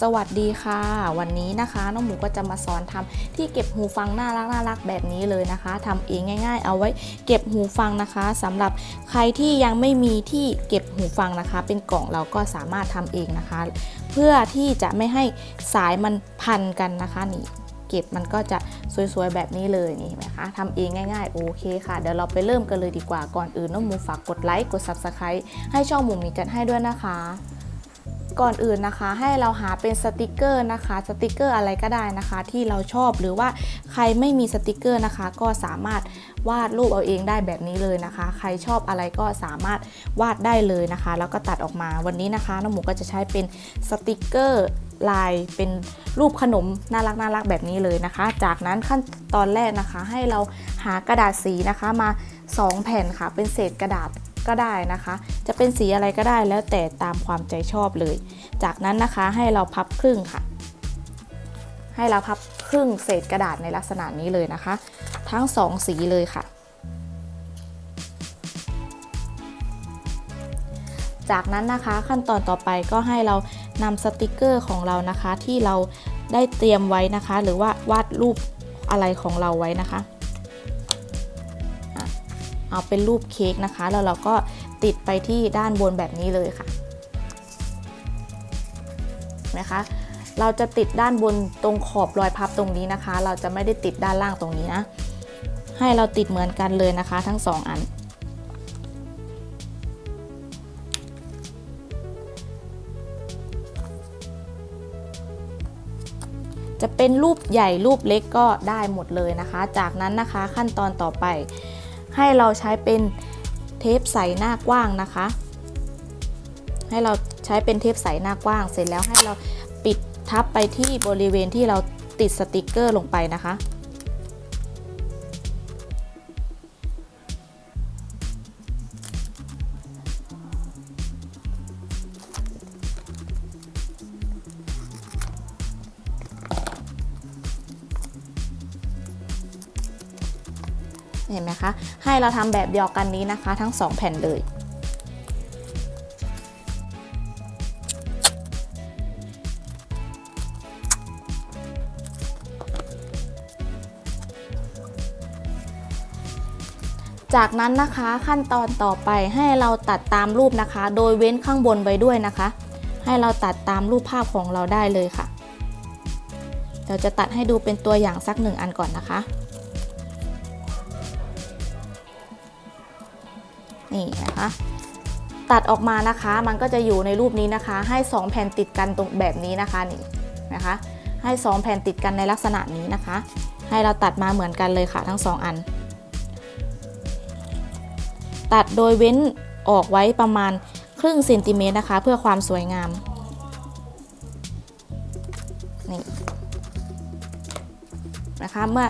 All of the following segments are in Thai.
สวัสดีค่ะ วันนี้นะคะน้องหมูก็จะมาสอนทำที่เก็บหูฟังน่ารักน่ารักแบบนี้เลยนะคะทำเองง่าย ๆ เอาไว้เก็บหูฟังนะคะสำหรับใครที่ยังไม่มีที่เก็บหูฟังนะคะ เป็นกล่องเราก็สามารถทำเองนะคะ เพื่อที่จะไม่ให้สายมันพันกันนะคะนี่เก็บมันก็จะสวยๆแบบนี้เลยนี่เห็นไหมคะทำเองง่ายๆ โอเคค่ะ เดี๋ยวเราไปเริ่มกันเลยดีกว่าก่อนอื่นน้องหมูฝากกดไลค์กด Subscribe ให้ช่องหมูมีกันให้ด้วยนะคะ ก่อนอื่นนะคะให้เราหาเป็นสติกเกอร์นะคะสติกเกอร์อะไรก็ได้นะคะ ที่เราชอบหรือว่าใครไม่มีสติกเกอร์นะคะ ก็สามารถวาดรูปเอาเองได้แบบนี้เลยนะคะ ใครชอบอะไรก็สามารถวาดได้เลยนะคะ แล้วก็ตัดออกมาวันนี้นะคะน้องหมูก็จะใช้เป็นสติกเกอร์ลายเป็นรูปขนมน่ารักน่ารักแบบนี้เลยนะคะ จากนั้นขั้นตอนแรกนะคะ ให้เราหากระดาษสีนะคะมา 2 แผ่นค่ะ เป็นเศษกระดาษ ก็ได้นะคะ จะเป็นสีอะไรก็ได้แล้วแต่ตามความใจชอบเลย จากนั้นนะคะให้เราพับครึ่งค่ะ ให้เราพับครึ่งเศษกระดาษในลักษณะนี้เลยนะคะ ทั้งสองสีเลยค่ะ จากนั้นนะคะขั้นตอนต่อไปก็ให้เรานำสติกเกอร์ของเรานะคะที่เราได้เตรียมไว้นะคะ หรือว่าวาดรูปอะไรของเราไว้นะคะอะ เอาเป็นรูปเค้กนะคะ แล้วเราก็ติดไปที่ด้านบนแบบนี้เลยค่ะเห็นะคะ เราจะติดด้านบนตรงขอบรอยพับตรงนี้นะคะ เราจะไม่ได้ติดด้านล่างตรงนี้นะ ให้เราติดเหมือนกันเลยนะคะ ทั้งสองอันจะเป็นรูปใหญ่รูปเล็กก็ได้หมดเลยนะคะ จากนั้นนะคะขั้นตอนต่อไป ให้เราใช้เป็นเทปใสหน้ากว้างนะคะ ให้เราใช้เป็นเทปใสหน้ากว้าง เสร็จแล้วให้เราปิดทับไปที่บริเวณที่เราติดสติกเกอร์ลงไปนะคะ เห็นไหมคะ ให้เราทำแบบเดียวกันนี้นะคะ ทั้ง 2 แผ่นเลยจากนั้นนะคะขั้นตอนต่อไปให้เราตัดตามรูปนะคะ โดยเว้นข้างบนไว้ด้วยนะคะ ให้เราตัดตามรูปภาพของเราได้เลยค่ะ เดี๋ยวจะตัดให้ดูเป็นตัวอย่างสักหนึ่งอันก่อนนะคะ นี่นะคะตัดออกมานะคะมันก็จะอยู่ในรูปนี้นะคะ ให้ 2 แผ่นติดกันตรงแบบนี้นะคะนี่นะคะ ให้ 2 แผ่นติดกันในลักษณะนี้นะคะ ให้เราตัดมาเหมือนกันเลยค่ะทั้ง 2 อัน ตัดโดยเว้นออกไว้ประมาณครึ่งเซนติเมตรนะคะ เพื่อความสวยงามนี่นะคะเมื่อ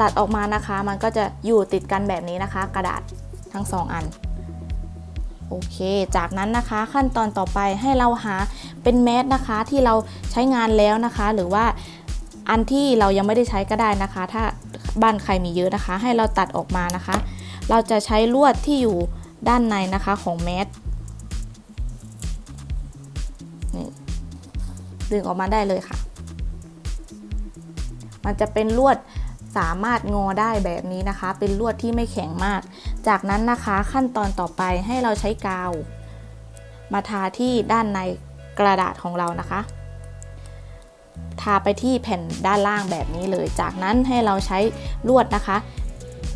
ตัดออกมานะคะ มันก็จะอยู่ติดกันแบบนี้นะคะ กระดาษ ทั้ง 2 อัน โอเค จากนั้นนะคะขั้นตอนต่อไปให้เราหาเป็นแมสนะคะที่เราใช้งานแล้วนะคะ หรือว่าอันที่เรายังไม่ได้ใช้ก็ได้นะคะ ถ้าบ้านใครมีเยอะนะคะ ให้เราตัดออกมานะคะ เราจะใช้ลวดที่อยู่ด้านในนะคะของแมสดึงออกมาได้เลยค่ะ มันจะเป็นลวด สามารถงอได้แบบนี้นะคะ เป็นลวดที่ไม่แข็งมาก จากนั้นนะคะขั้นตอนต่อไปให้เราใช้กาว มาทาที่ด้านในกระดาษของเรานะคะ ทาไปที่แผ่นด้านล่างแบบนี้เลย จากนั้นให้เราใช้ลวดนะคะ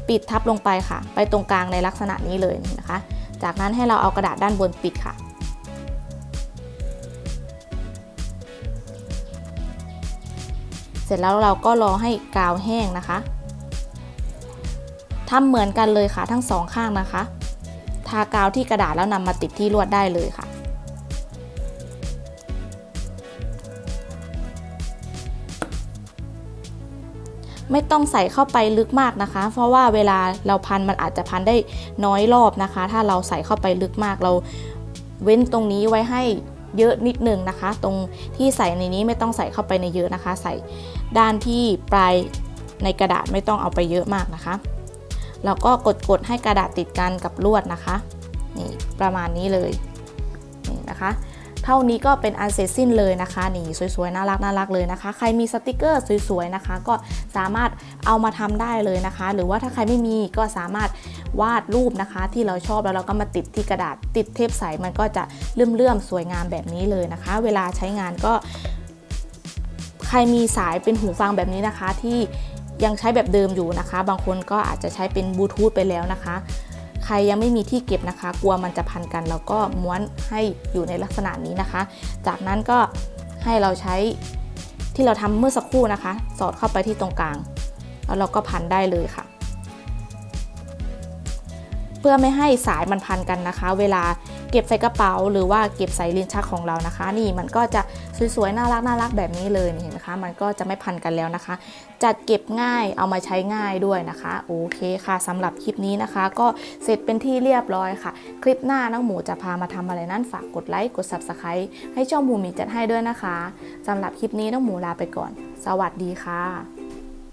ปิดทับลงไปค่ะ ไปตรงกลางในลักษณะนี้เลยนะคะ จากนั้นให้เราเอากระดาษด้านบนปิดค่ะ เสร็จแล้วเราก็รอให้กาวแห้งนะคะทำเหมือนกันเลยค่ะทั้งสองข้างนะคะ ทากาวที่กระดาษแล้วนำมาติดที่ลวดได้เลยค่ะ ไม่ต้องใส่เข้าไปลึกมากนะคะ เพราะว่าเวลาเราพันมันอาจจะพันได้น้อยรอบนะคะ ถ้าเราใส่เข้าไปลึกมากเราเว้นตรงนี้ไว้ให้ เยอะนิดนึงนะคะ ตรงที่ใส่ในนี้ไม่ต้องใส่เข้าไปในเยอะนะคะ ใส่ด้านที่ปลายในกระดาษไม่ต้องเอาไปเยอะมากนะคะแล้วก็กดๆให้กระดาษติดกันกับลวดนะคะนี่ประมาณนี้เลยนี่นะคะเท่านี้ก็เป็นอันเสร็จสิ้นเลยนะคะ นี่สวยๆน่ารักน่ารักเลยนะคะ ใครมีสติกเกอร์สวยๆนะคะ ก็สามารถเอามาทำได้เลยนะคะ หรือว่าถ้าใครไม่มีก็สามารถ วาดรูปนะคะ ที่เราชอบแล้วเราก็มาติดที่กระดาษติดเทปใสมันก็จะเลื่อมๆสวยงามแบบนี้เลยนะคะ เวลาใช้งานก็ ใครมีสายเป็นหูฟังแบบนี้นะคะ ที่ยังใช้แบบเดิมอยู่นะคะ บางคนก็อาจจะใช้เป็นบลูทูธไปแล้วนะคะ ใครยังไม่มีที่เก็บนะคะ กลัวมันจะพันกันแล้วก็ม้วนให้อยู่ในลักษณะนี้นะคะ จากนั้นก็ให้เราใช้ที่เราทำเมื่อสักครู่นะคะ สอดเข้าไปที่ตรงกลาง แล้วเราก็พันได้เลยค่ะ พื่อไม่ให้สายมันพันกันนะคะ เวลาเก็บใส่กระเป๋า หรือว่าเก็บใส่ลิ้นชักของเรานะคะ นี่มันก็จะสวยๆน่ารักน่ารักแบบนี้เลยนี่เห็นไหมคะ มันก็จะไม่พันกันแล้วนะคะ จัดเก็บง่ายเอามาใช้ง่ายด้วยนะคะโอเคค่ะสำหรับคลิปนี้นะคะ ก็เสร็จเป็นที่เรียบร้อยค่ะ คลิปหน้าน้องหมูจะพามาทำอะไรนั้นฝากกดไลค์กด Subscribe ให้ช่องหมูหมีจัดให้ด้วยนะคะสำหรับคลิปนี้น้องหมูลาไปก่อน สวัสดีค่ะ